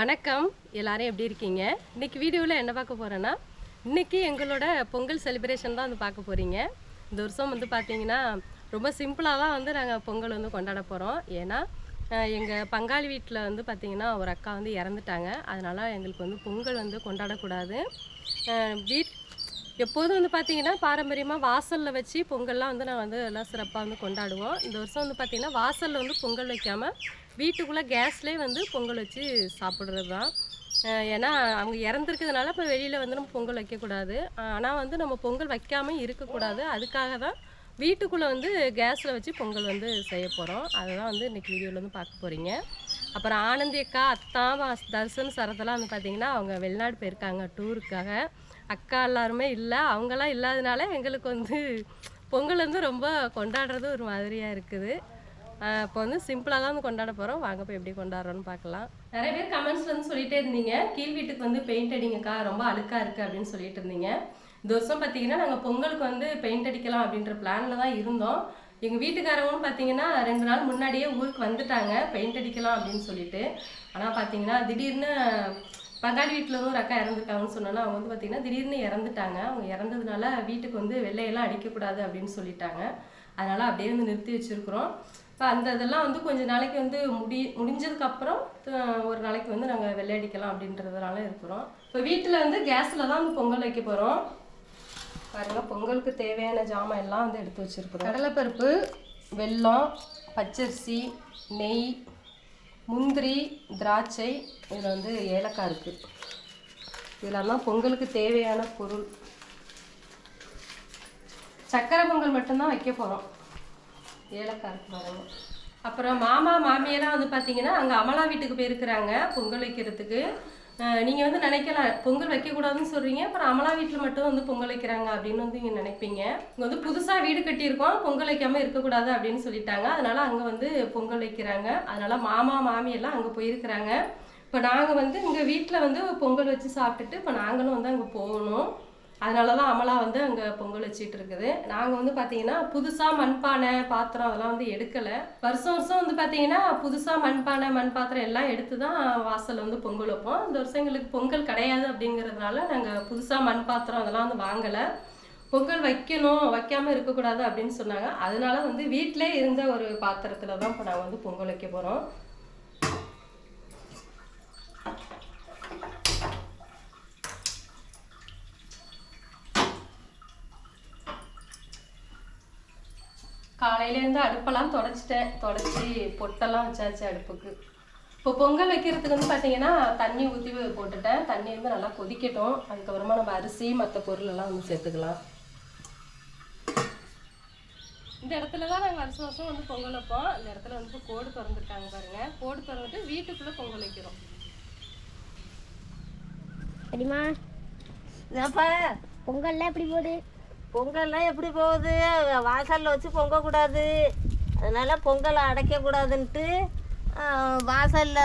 வணக்கம். எல்லாரும் எப்படி இருக்கீங்க? இன்னைக்கு வீடியோவில் என்ன பார்க்க போகிறேன்னா இன்றைக்கி எங்களோட பொங்கல் செலிப்ரேஷன் தான் வந்து பார்க்க போகிறீங்க இந்த வருஷம் வந்து பார்த்தீங்கன்னா ரொம்ப சிம்பிளாக தான் வந்து நாங்கள் பொங்கல் வந்து கொண்டாட போகிறோம் ஏன்னா எங்கள் பங்காளி வீட்டில் வந்து பார்த்திங்கன்னா ஒரு அக்கா வந்து இறந்துட்டாங்க. அதனால் எங்களுக்கு வந்து பொங்கல் வந்து கொண்டாடக்கூடாது. வீட் எப்போதும் வந்து பார்த்தீங்கன்னா பாரம்பரியமாக வாசலில் வச்சு பொங்கல்லாம் வந்து நான் வந்து எல்லாம் சிறப்பாக வந்து கொண்டாடுவோம். இந்த வருஷம் வந்து பார்த்திங்கன்னா வாசலில் வந்து பொங்கல் வைக்காமல் வீட்டுக்குள்ளே கேஸ்லேயே வந்து பொங்கல் வச்சு சாப்பிட்றது தான் ஏன்னா அவங்க இறந்துருக்கிறதுனால இப்போ வெளியில் வந்து நம்ம பொங்கல் வைக்கக்கூடாது. ஆனால் வந்து நம்ம பொங்கல் வைக்காமல் இருக்கக்கூடாது. அதுக்காக தான் வீட்டுக்குள்ளே வந்து கேஸில் வச்சு பொங்கல் வந்து செய்ய போகிறோம் அதை தான் வந்து இன்றைக்கி வீடியோவில் வந்து பார்க்க போகிறீங்க அப்புறம் ஆனந்தி அக்கா அத்தா வாஸ்- தர்சன் சரத்தெல்லாம் வந்து பார்த்திங்கன்னா அவங்க வெளிநாடு போயிருக்காங்க டூருக்காக. அக்கா எல்லாருமே இல்லை. அவங்களாம் இல்லாதனால எங்களுக்கு வந்து பொங்கல் வந்து ரொம்ப கொண்டாடுறது ஒரு மாதிரியாக இருக்குது. இப்போ வந்து சிம்பிளாக தான் வந்து கொண்டாட போகிறோம் வாங்க போய் எப்படி கொண்டாடுறோன்னு பார்க்கலாம் நிறைய பேர் கமெண்ட்ஸ் வந்து சொல்லிட்டே இருந்தீங்க. கீழ் வீட்டுக்கு வந்து பெயிண்ட் அடிங்கக்கா ரொம்ப அழுக்காக இருக்குது அப்படின்னு சொல்லிட்டு இருந்தீங்க. இந்த வருஷம் பார்த்தீங்கன்னா நாங்கள் பொங்கலுக்கு வந்து பெயிண்ட் அடிக்கலாம் அப்படின்ற பிளானில் தான் இருந்தோம். எங்கள் வீட்டுக்காரவங்களும் பார்த்தீங்கன்னா ரெண்டு நாள் முன்னாடியே ஊருக்கு வந்துட்டாங்க. பெயிண்ட் அடிக்கலாம் அப்படின்னு சொல்லிட்டு. ஆனால் பார்த்தீங்கன்னா திடீர்னு பங்காளி வீட்டில் ஒரு அக்கா இறந்துருக்காங்கன்னு சொன்னோன்னா அவங்க வந்து பார்த்தீங்கன்னா திடீர்னு இறந்துட்டாங்க. அவங்க இறந்ததுனால வீட்டுக்கு வந்து வெள்ளையெல்லாம் அடிக்கக்கூடாது அப்படின்னு சொல்லிட்டாங்க. அதனால் அப்படியே வந்து நிறுத்தி வச்சுருக்குறோம். இப்போ அந்த இதெல்லாம் வந்து கொஞ்ச நாளைக்கு வந்து முடி முடிஞ்சதுக்கப்புறம் ஒரு நாளைக்கு வந்து நாங்கள் வெள்ளை அடிக்கலாம் அப்படின்றதுனால இருக்கிறோம். இப்போ வீட்டில் வந்து கேஸில் தான் வந்து பொங்கல் வைக்க போகிறோம் பாருங்கள் பொங்கலுக்கு தேவையான ஜாமான் எல்லாம் வந்து எடுத்து வச்சுருக்குறோம். கடலைப்பருப்பு வெல்லம் பச்சரிசி நெய் முந்திரி திராட்சை இதில் வந்து ஏலக்காய் இருக்குது இதெல்லாம் பொங்கலுக்கு தேவையான பொருள். சக்கரை பொங்கல் மட்டும்தான் வைக்க போகிறோம் ஏலக்காய் இருக்கு பாருங்க. அப்புறம் மாமா மாமியெல்லாம் வந்து பார்த்தீங்கன்னா அங்கே அமலா வீட்டுக்கு போயிருக்கிறாங்க பொங்கல் வைக்கிறதுக்கு. நீங்கள் வந்து நினைக்கலாம் பொங்கல் வைக்கக்கூடாதுன்னு சொல்கிறீங்க அப்புறம் அமலா வீட்டில் மட்டும் வந்து பொங்கல் வைக்கிறாங்க அப்படின்னு வந்து இங்கே நினைப்பீங்க. இங்கே வந்து புதுசாக வீடு கட்டியிருக்கோம் பொங்கல் வைக்காமல் இருக்கக்கூடாது அப்படின்னு சொல்லிட்டாங்க. அதனால் அங்கே வந்து பொங்கல் வைக்கிறாங்க. அதனால் மாமா மாமி எல்லாம் அங்கே போயிருக்கிறாங்க. இப்போ நாங்கள் வந்து இங்கே வீட்டில் வந்து பொங்கல் வச்சு சாப்பிட்டுட்டு இப்போ நாங்களும் வந்து அங்கே போகணும். அதனால தான் அமலா வந்து அங்கே பொங்கல் வச்சுட்டு இருக்குது. நாங்கள் வந்து பார்த்தீங்கன்னா புதுசாக மண்பானை பாத்திரம் அதெல்லாம் வந்து எடுக்கலை. வருஷம் வருஷம் வந்து பார்த்தீங்கன்னா புதுசாக மண்பானை மண் பாத்திரம் எல்லாம் எடுத்து தான் வாசலில் வந்து பொங்கல் வைப்போம். இந்த வருஷம் எங்களுக்கு பொங்கல் கிடையாது அப்படிங்கிறதுனால நாங்கள் புதுசாக மண் பாத்திரம் அதெல்லாம் வந்து வாங்கலை. பொங்கல் வைக்கணும் வைக்காமல் இருக்கக்கூடாது அப்படின்னு சொன்னாங்க. அதனால வந்து வீட்டிலே இருந்த ஒரு பாத்திரத்தில் தான் இப்போ நாங்கள் வந்து பொங்கல் வைக்க போகிறோம் காலையிலேருந்து அடுப்பெல்லாம் தொடச்சிட்டேன். தொடச்சி பொட்டெல்லாம் வச்சாச்சு அடுப்புக்கு. இப்போ பொங்கல் வைக்கிறதுக்கு வந்து பார்த்தீங்கன்னா தண்ணி ஊற்றி போட்டுட்டேன். தண்ணி வந்து நல்லா கொதிக்கட்டும். அதுக்கப்புறமா நம்ம அரிசி மற்ற பொருளெல்லாம் வந்து சேர்த்துக்கலாம். இந்த இடத்துல தான் நாங்கள் வருஷம் வருஷம் வந்து பொங்கல் வைப்போம். இந்த இடத்துல வந்து கோடு திறந்துருக்காங்க பாருங்கள் கோடு திறந்துட்டு வீட்டுக்குள்ளே பொங்கல் வைக்கிறோம். சரிம்மா பொங்கல்லாம் எப்படி போகுது? பொங்கல்லாம் எப்படி போகுது? வாசலில் வச்சு பொங்கக்கூடாது. அதனால பொங்கலை அடைக்கக்கூடாதுன்ட்டு வாசலில்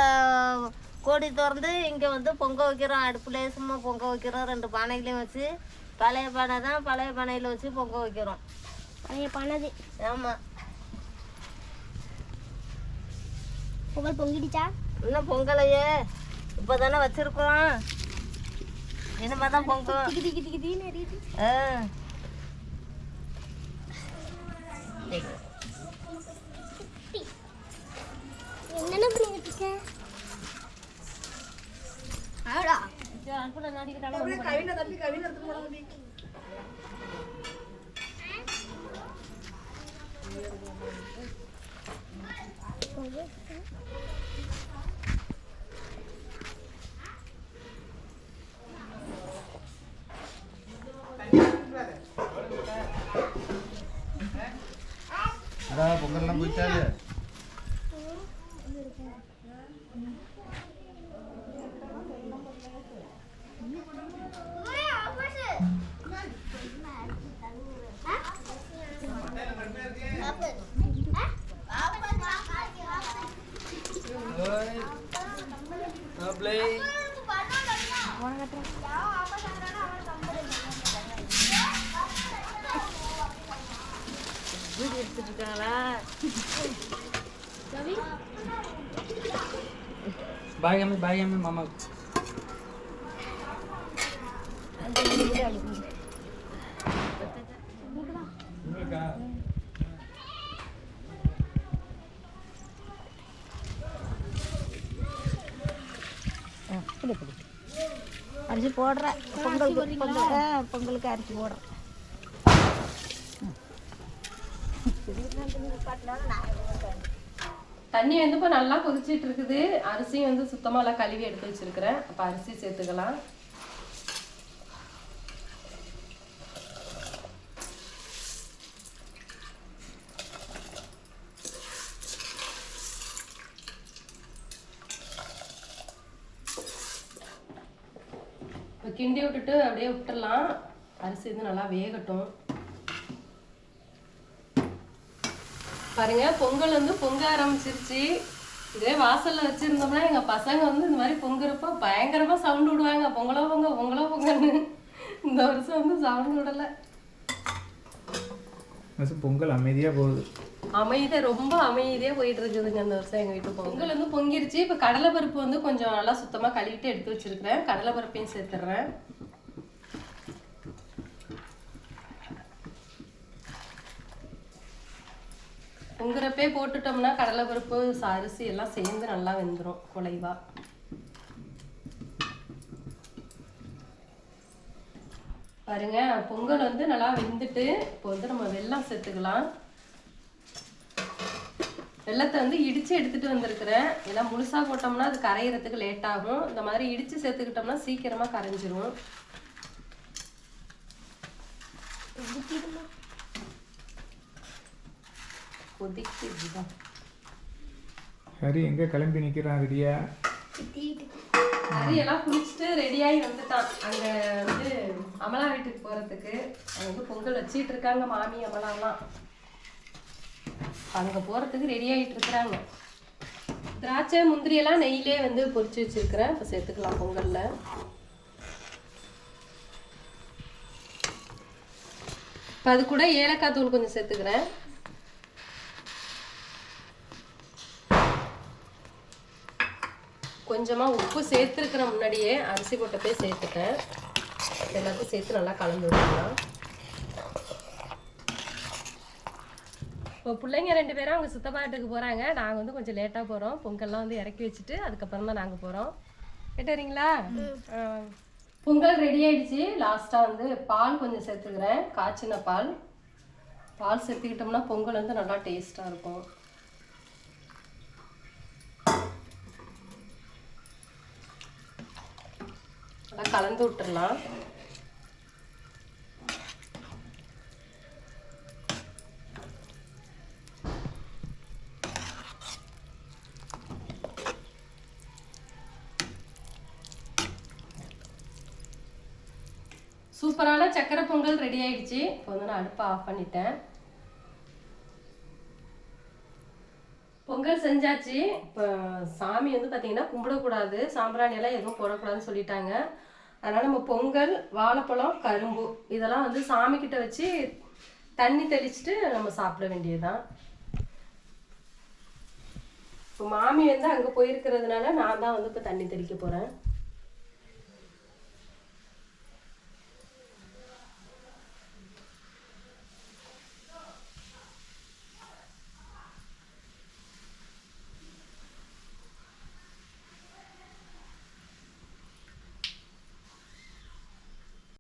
கோடி திறந்து இங்கே வந்து பொங்க வைக்கிறோம். அடுப்புல சும்மா பொங்க வைக்கிறோம். ரெண்டு பானைகளையும் வச்சு பழைய பானை தான் பழைய பானையில் வச்சு பொங்க வைக்கிறோம். பழைய பண்ணது ஆமாம் பொங்கல் பொங்கிடுச்சா? இன்னும் பொங்கலையே. இப்போ தானே வச்சுருக்கோம் இனிமே தான் எரியுது. ஆ. பொங்கல்லாம் போயிட்டாரு வீடு எடுத்துட்டு இருக்காங்களா பாய் அம்மி பாய் அம்மி மாமா அரிசி போடுறேன். பொங்கலுக்கு பொங்கல் பொங்கலுக்கு அரிசி போடுறேன் தண்ணி வந்து இப்போ நல்லா கொதிச்சிட்டு இருக்குது. அரிசியும் வந்து சுத்தமாக எல்லாம் கழுவி எடுத்து வச்சிருக்கிறேன். அப்போ அரிசி சேர்த்துக்கலாம். கிண்டி விட்டுட்டு அப்படியே விட்டுடலாம் அரிசி வந்து நல்லா வேகட்டும். பாருங்க பொங்கல் வந்து பொங்க ஆரம்பிச்சிருச்சு. இதே வாசல்ல வச்சிருந்தோம்னா எங்க பசங்க வந்து இந்த மாதிரி பொங்குறப்ப பயங்கரமா சவுண்ட் விடுவாங்க. பொங்கலோ பொங்க பொங்கலோ பொங்கன்னு. இந்த வருஷம் வந்து சவுண்ட் விடல. வருஷம் பொங்கல் அமைதியாக போகுது. அமைதியா ரொம்ப அமைதியா போயிட்டு இருக்குதுங்க அந்த வருஷம் எங்க வீட்டு பொங்கல். வந்து பொங்கிருச்சு. இப்ப கடலை பருப்பு வந்து கொஞ்சம் நல்லா சுத்தமா கழுவிட்டு எடுத்து வச்சிருக்கிறேன். கடலை பருப்பையும் சேர்த்துடுறேன் பொங்குறப்பே போட்டுட்டோம்னா கடலை பருப்பு அரிசி எல்லாம் சேர்ந்து நல்லா வெந்துடும் குலைவா. பாருங்க பொங்கல் வந்து நல்லா வெந்துட்டு இப்போ வந்து நம்ம வெள்ளம் சேர்த்துக்கலாம். வெள்ளத்தை வந்து இடிச்சு எடுத்துட்டு வந்திருக்கிறேன். எல்லாம் முழுசா போட்டோம்னா அது கரையிறதுக்கு லேட் ஆகும். இந்த மாதிரி இடிச்சு சேர்த்துக்கிட்டோம்னா சீக்கிரமா கரைஞ்சிரும். கொதிக்குதுதான் ஹரி எங்கே கிளம்பி நிற்கிறான் ரெடியா? ஹரி எல்லாம் குளிச்சுட்டு ரெடியாகி வந்துட்டான். அங்க வந்து அமலா வீட்டுக்கு போறதுக்கு. அங்க வந்து பொங்கல் வச்சிட்டு இருக்காங்க மாமி அமலாலாம். அங்கே போகிறதுக்கு ரெடி ஆகிட்டு இருக்கிறாங்க. திராட்சை முந்திரி எல்லாம் நெய்யிலே வந்து பொறிச்சு வச்சிருக்கிறேன். இப்போ சேர்த்துக்கலாம் பொங்கலில். இப்போ அது கூட ஏலக்காய் தூள் கொஞ்சம் சேர்த்துக்கிறேன். கொஞ்சமாக உப்பு சேர்த்துருக்குற முன்னாடியே அரிசி போட்டப்பே சேர்த்துட்டேன். எல்லாத்தையும் சேர்த்து நல்லா கலந்து விட்டுக்கலாம். இப்போ பிள்ளைங்க ரெண்டு பேரும் அவங்க சுத்தப்பாட்டுக்கு போகிறாங்க நாங்கள் வந்து கொஞ்சம் லேட்டாக போகிறோம் பொங்கல்லாம் வந்து இறக்கி வச்சுட்டு அதுக்கப்புறம் தான் நாங்கள் போகிறோம் கேட்டு வரீங்களா? பொங்கல் ரெடி ஆயிடுச்சு. லாஸ்ட்டாக வந்து பால் கொஞ்சம் சேர்த்துக்கிறேன். காய்ச்சின பால். பால் சேர்த்துக்கிட்டோம்னா பொங்கல் வந்து நல்லா டேஸ்ட்டாக இருக்கும். நல்லா கலந்து விட்டுடலாம் சூப்பரான சக்கரை பொங்கல் ரெடி ஆயிடுச்சு. இப்போ வந்து நான் அடுப்பை ஆஃப் பண்ணிட்டேன். பொங்கல் செஞ்சாச்சு. இப்போ சாமி வந்து பார்த்தீங்கன்னா கும்பிடக்கூடாது. சாம்பிராணி எல்லாம் எதுவும் போடக்கூடாதுன்னு சொல்லிட்டாங்க. அதனால நம்ம பொங்கல் வாழைப்பழம் கரும்பு இதெல்லாம் வந்து சாமி கிட்ட வச்சு தண்ணி தெளிச்சுட்டு நம்ம சாப்பிட வேண்டியதுதான். இப்போ மாமி வந்து அங்கே போயிருக்கிறதுனால நான் தான் வந்து இப்போ தண்ணி தெளிக்க போகிறேன்